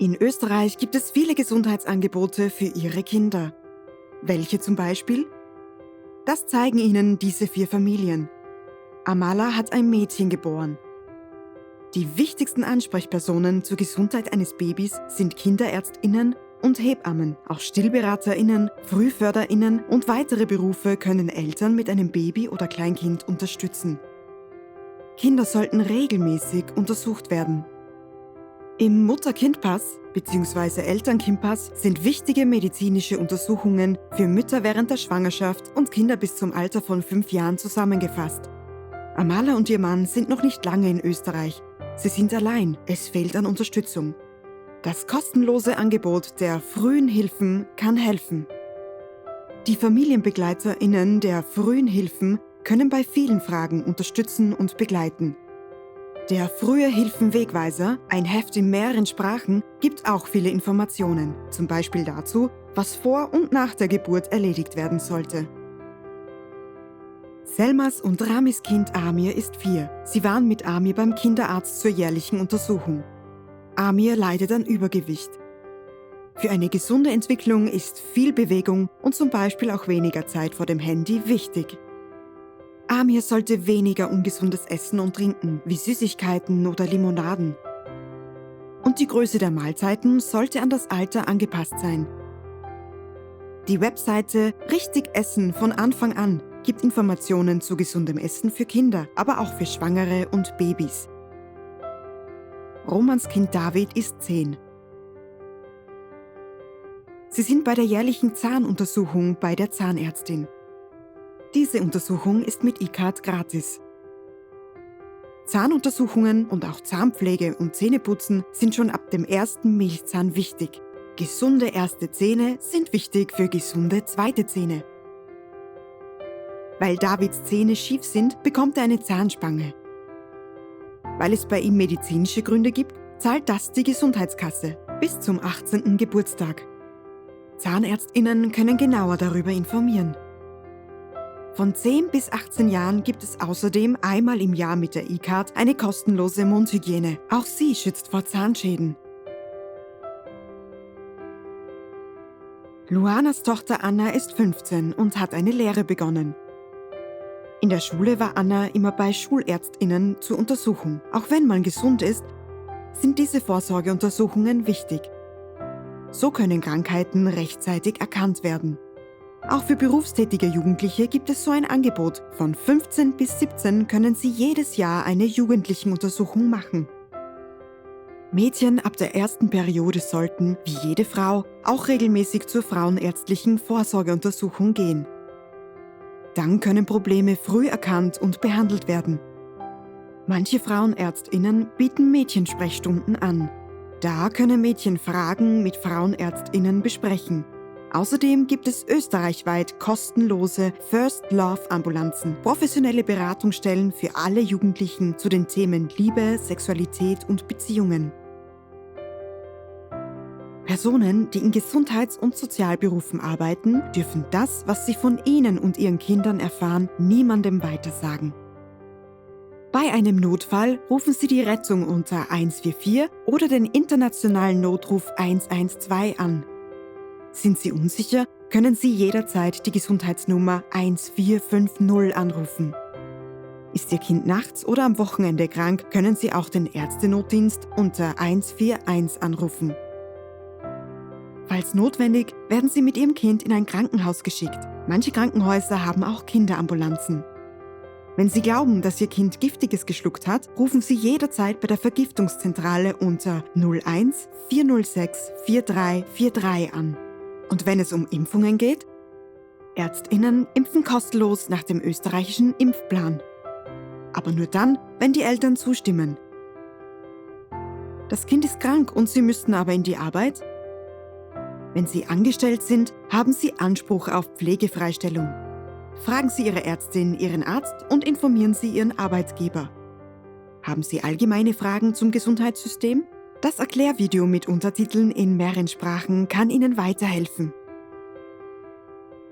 In Österreich gibt es viele Gesundheitsangebote für Ihre Kinder. Welche zum Beispiel? Das zeigen Ihnen diese vier Familien. Amala hat ein Mädchen geboren. Die wichtigsten Ansprechpersonen zur Gesundheit eines Babys sind Kinderärztinnen und Hebammen. Auch Stillberaterinnen, Frühförderinnen und weitere Berufe können Eltern mit einem Baby oder Kleinkind unterstützen. Kinder sollten regelmäßig untersucht werden. Im Mutter-Kind-Pass bzw. Eltern-Kind-Pass sind wichtige medizinische Untersuchungen für Mütter während der Schwangerschaft und Kinder bis zum Alter von fünf Jahren zusammengefasst. Amala und ihr Mann sind noch nicht lange in Österreich. Sie sind allein, es fehlt an Unterstützung. Das kostenlose Angebot der frühen Hilfen kann helfen. Die FamilienbegleiterInnen der frühen Hilfen können bei vielen Fragen unterstützen und begleiten. Der Frühe Hilfen Wegweiser, ein Heft in mehreren Sprachen, gibt auch viele Informationen, zum Beispiel dazu, was vor und nach der Geburt erledigt werden sollte. Selmas und Ramis Kind Amir ist vier. Sie waren mit Amir beim Kinderarzt zur jährlichen Untersuchung. Amir leidet an Übergewicht. Für eine gesunde Entwicklung ist viel Bewegung und zum Beispiel auch weniger Zeit vor dem Handy wichtig. Amir sollte weniger ungesundes Essen und Trinken, wie Süßigkeiten oder Limonaden. Und die Größe der Mahlzeiten sollte an das Alter angepasst sein. Die Webseite Richtig Essen von Anfang an gibt Informationen zu gesundem Essen für Kinder, aber auch für Schwangere und Babys. Romans Kind David ist 10. Sie sind bei der jährlichen Zahnuntersuchung bei der Zahnärztin. Diese Untersuchung ist mit ICAT gratis. Zahnuntersuchungen und auch Zahnpflege und Zähneputzen sind schon ab dem ersten Milchzahn wichtig. Gesunde erste Zähne sind wichtig für gesunde zweite Zähne. Weil Davids Zähne schief sind, bekommt er eine Zahnspange. Weil es bei ihm medizinische Gründe gibt, zahlt das die Gesundheitskasse bis zum 18. Geburtstag. Zahnärztinnen können genauer darüber informieren. Von 10 bis 18 Jahren gibt es außerdem einmal im Jahr mit der E-Card eine kostenlose Mundhygiene. Auch sie schützt vor Zahnschäden. Luanas Tochter Anna ist 15 und hat eine Lehre begonnen. In der Schule war Anna immer bei Schulärztinnen zur Untersuchung. Auch wenn man gesund ist, sind diese Vorsorgeuntersuchungen wichtig. So können Krankheiten rechtzeitig erkannt werden. Auch für berufstätige Jugendliche gibt es so ein Angebot. Von 15 bis 17 können sie jedes Jahr eine Jugendlichenuntersuchung machen. Mädchen ab der ersten Periode sollten, wie jede Frau, auch regelmäßig zur frauenärztlichen Vorsorgeuntersuchung gehen. Dann können Probleme früh erkannt und behandelt werden. Manche Frauenärztinnen bieten Mädchensprechstunden an. Da können Mädchen Fragen mit Frauenärztinnen besprechen. Außerdem gibt es österreichweit kostenlose First Love Ambulanzen, professionelle Beratungsstellen für alle Jugendlichen zu den Themen Liebe, Sexualität und Beziehungen. Personen, die in Gesundheits- und Sozialberufen arbeiten, dürfen das, was sie von Ihnen und Ihren Kindern erfahren, niemandem weitersagen. Bei einem Notfall rufen Sie die Rettung unter 144 oder den internationalen Notruf 112 an. Sind Sie unsicher, können Sie jederzeit die Gesundheitsnummer 1450 anrufen. Ist Ihr Kind nachts oder am Wochenende krank, können Sie auch den Ärztenotdienst unter 141 anrufen. Falls notwendig, werden Sie mit Ihrem Kind in ein Krankenhaus geschickt. Manche Krankenhäuser haben auch Kinderambulanzen. Wenn Sie glauben, dass Ihr Kind Giftiges geschluckt hat, rufen Sie jederzeit bei der Vergiftungszentrale unter 01 406 4343 an. Und wenn es um Impfungen geht? Ärztinnen impfen kostenlos nach dem österreichischen Impfplan. Aber nur dann, wenn die Eltern zustimmen. Das Kind ist krank und Sie müssten aber in die Arbeit? Wenn Sie angestellt sind, haben Sie Anspruch auf Pflegefreistellung. Fragen Sie Ihre Ärztin, Ihren Arzt und informieren Sie Ihren Arbeitgeber. Haben Sie allgemeine Fragen zum Gesundheitssystem? Das Erklärvideo mit Untertiteln in mehreren Sprachen kann Ihnen weiterhelfen.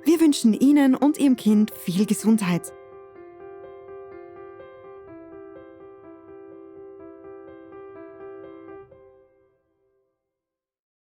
Wir wünschen Ihnen und Ihrem Kind viel Gesundheit.